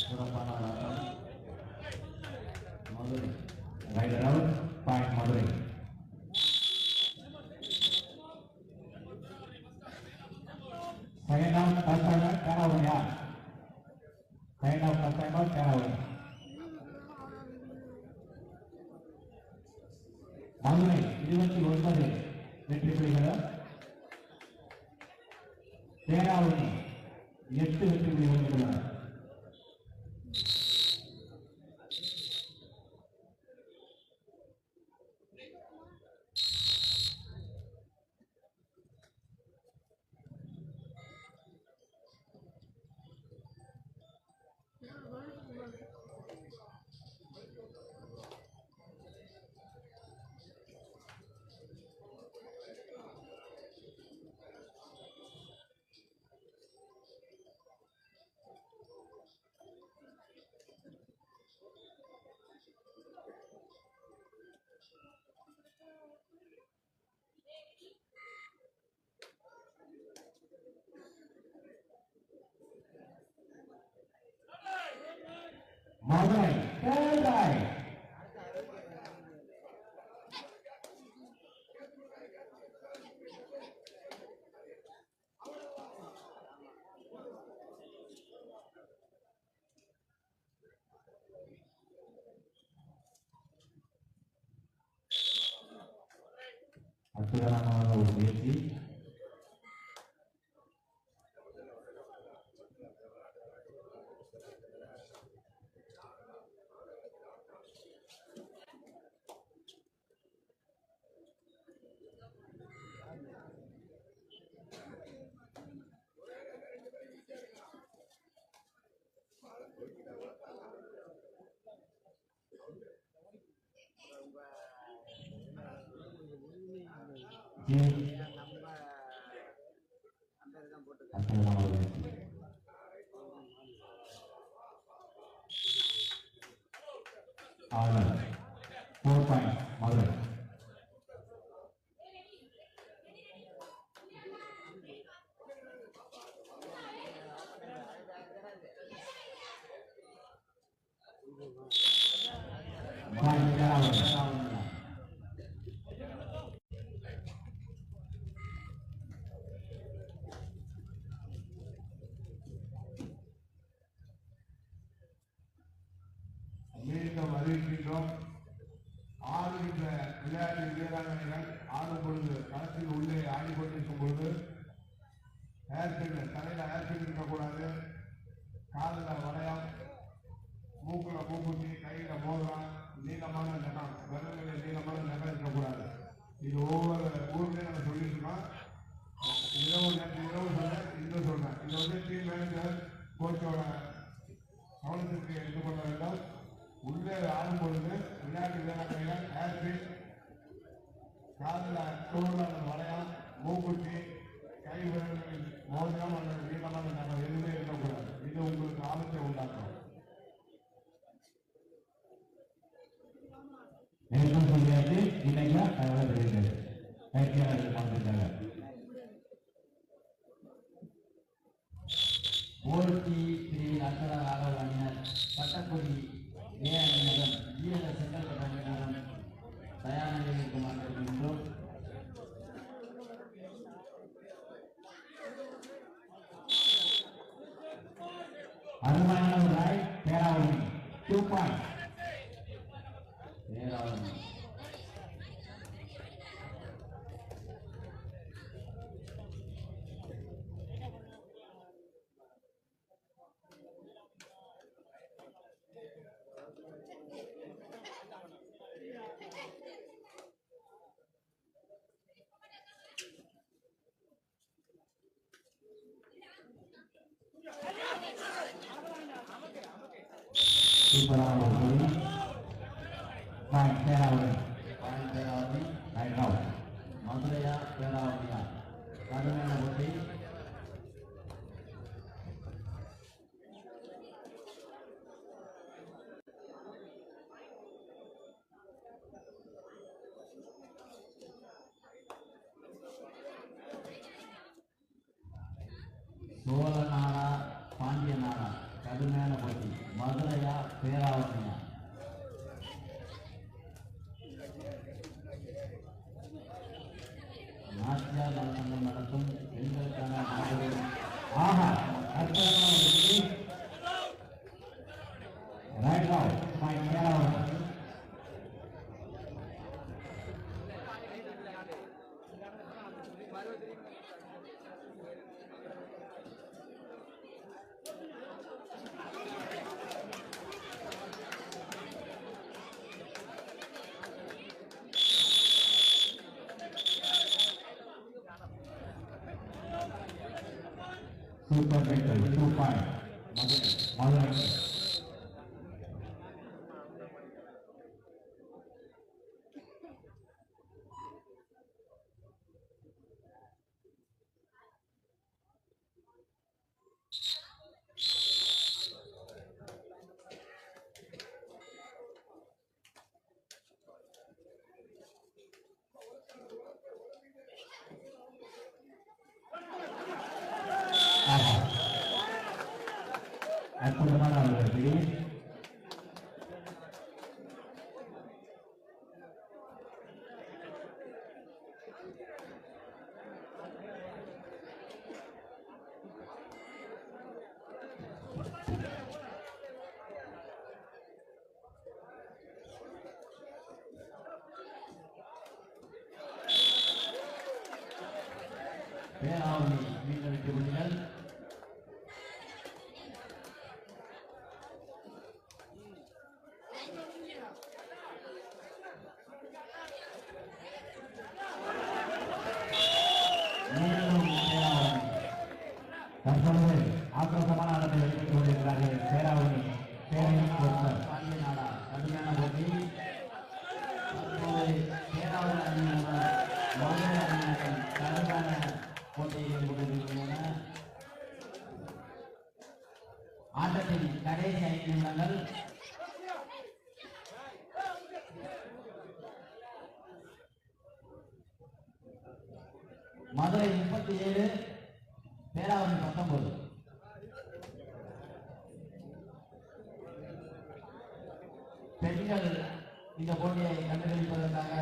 சிறப்பான ஆட்டம் Madurai raider out point Madurai second out first out கேராவணியா second out first out கேராவணி மதுரை இருபத்தி ஒன்பது வெற்றி பெறுகிறார் பேராவணி எட்டு வெற்றி பெறுகிறார் மதுரை தேர்தலை அற்புதமான ஒரு முயற்சி ஆளுநர் ஃபோர் பாயிண்ட் மதுரை பாயிண்ட் கேராவணி ஆடுகின்ற விளையாட்டு வீராங்கனைகள் ஆடும் பொழுது களத்தில் உள்ளே ஆடிக்கொண்டிருக்கும் பொழுது ஏர்பின் தலையில ஏர்பின் இருக்கக்கூடாது. காலில் வளையம் மூக்கில் மூக்குத்தி கையில மோதிரம் நீளமான நிலம் விரல்களில் நீளமான நிலம் இருக்கக்கூடாது. இது ஒவ்வொரு ஊருமே நம்ம சொல்லியிருக்கோம் இரவு நேற்று இரவு சொல்றேன் இன்னும் சொல்றேன். இது வந்து டீம் மேனேஜர் கோச்சோட கவனத்திற்கு எடுத்துக்கொள்ள வேண்டும். உள்ளே ஆடும் பொழுது விளையாட்டு வீரர்கள் ஹேர்பின் காதில் தோல் அல்லது வளையம் மூக்குத்தி கை விரல்களில் மோதிரம் அல்லது வீரமாக நம்ம எதுவுமே இருக்கக்கூடாது. இது உங்களுக்கு ஆபத்தை உண்டாக்கும். நேற்று சொல்லியாச்சு இன்னைக்கு தகவல் தெரிகிறது பயிற்சியாளர்கள் மாற்றிருக்காங்க Wow. phenomenal. கடுமையான போட்டி மதுரையா பேராவதியா super vector two point Madurai Madurai udah malam berarti Madurai முப்பத்தி ஏழு பேராவணி பத்தொன்பது. பெண்கள் இந்த போட்டியை கண்டுகளிப்பதற்காக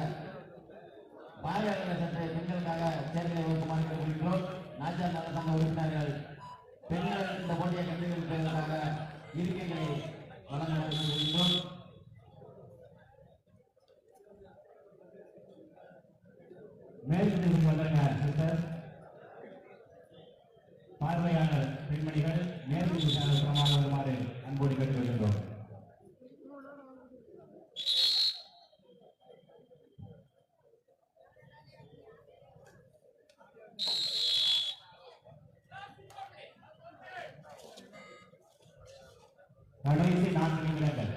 பார்வையாளர்கள் சற்று பெண்களுக்காக தேர்தலை ஒழுக்கமாக கேட்டுக்கொள்கிறோம். நாச்சார் நல சங்க உறுப்பினர்கள் பெண்கள் இந்த போட்டியை கண்டுகளிப்பதற்காக இருக்கைகளை வழங்க வருகின்றோம் மேற்கு வந்தங்க சிஸ்டர் பார்வையாளர் பெண்மணிகள் மேற்கு திசையில் சமமாக வருமாறு அன்போடு கேட்டுக்கொள்கின்றோம் கடைசி நான்கு நிமிடங்கள்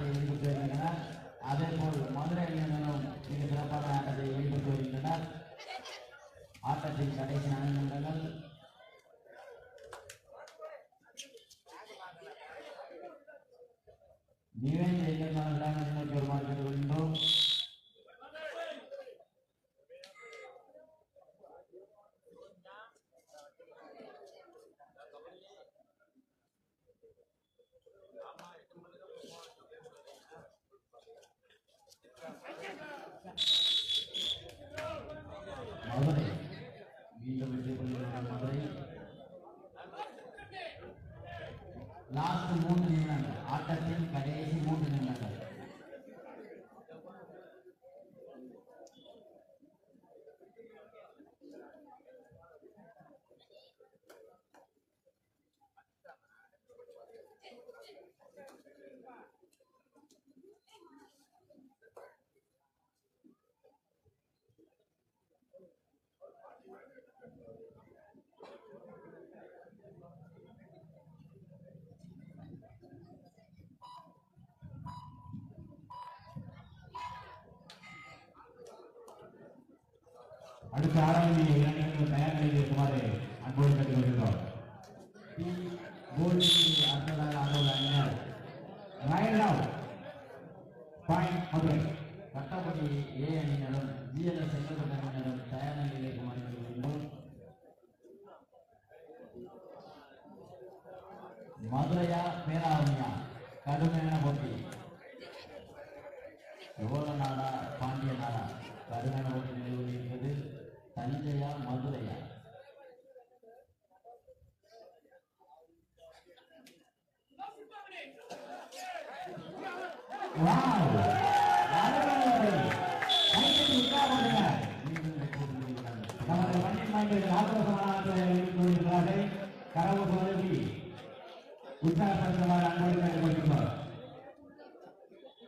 ஆட்டத்தை வெளியிட்டு வருகின்றனர் அதே போல் மதுரை அணியினரும் மிக சிறப்பான ஆட்டத்தை வெளியிட்டு வருகின்றனர் ஆட்டத்தின் கடைசி நான்கு நிறைந்த நிவேந்த எண்ணிற்கான விளையாட்டு லாஸ்ட் மூன்று நிமிடங்கள் ஆட்டத்தின் கோல் கட்டி வருகிறோம் டி கோல்டிக்கு அடுத்ததாக ஆடவுள்ள அணியினர் ரைட் பாயிண்ட் மதுரை. கட்டப்படி ஏ அணியினரும் ஜிஎல்எஸ் செங்கல்பட்டு அணியினரும் தயார் நிலையில் இருக்குமாறு கேட்டுக்கொள்கிறோம் மதுரையா பேராவணியா? கடுமையான போட்டி. நாடா பாண்டிய நாடா? கடுமையான போட்டி நிலவுகிறது. தஞ்சையா மதுரையா வாவ். அருமையான கைக்கு உட்காருங்க கரவு உற்சாகப்படுத்துமாறு அன்போடு